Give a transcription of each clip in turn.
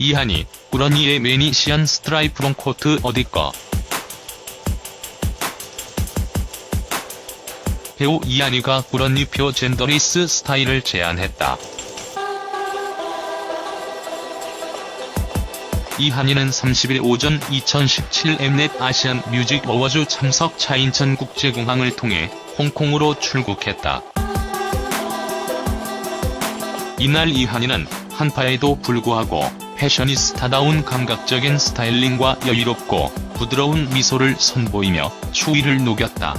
이한이 꾸러니의 매니시안 스트라이프 롱 코트 어디꺼 배우 이한이가 꾸러니표 젠더리스 스타일을 제안했다. 이한이는 30일 오전 2017 엠넷 아시안 뮤직 어워즈 참석 차 인천 국제공항을 통해 홍콩으로 출국했다. 이날 이한이는 한파에도 불구하고 패셔니스타다운 감각적인 스타일링과 여유롭고 부드러운 미소를 선보이며 추위를 녹였다.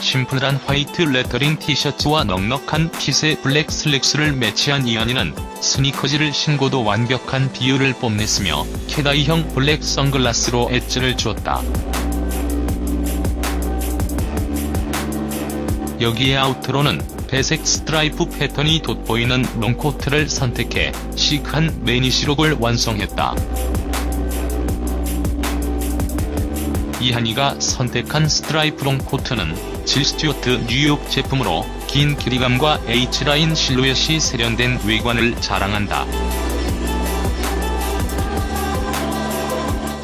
심플한 화이트 레터링 티셔츠와 넉넉한 핏의 블랙 슬랙스를 매치한 이한이는 스니커즈를 신고도 완벽한 비율을 뽐냈으며 캐다이형 블랙 선글라스로 엣지를 주었다. 여기에 아우트로는 배색 스트라이프 패턴이 돋보이는 롱코트를 선택해 시크한 매니시룩을 완성했다. 이한이가 선택한 스트라이프 롱코트는 질 스튜어트 뉴욕 제품으로 긴 길이감과 H라인 실루엣이 세련된 외관을 자랑한다.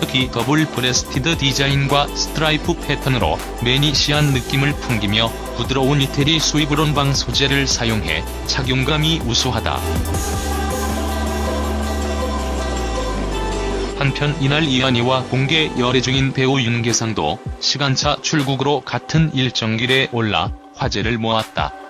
특히 더블 브레스티드 디자인과 스트라이프 패턴으로 매니시한 느낌을 풍기며 부드러운 이태리 수입으론방 소재를 사용해 착용감이 우수하다. 한편 이날 이한이와 공개 열애 중인 배우 윤계상도 시간차 출국으로 같은 일정길에 올라 화제를 모았다.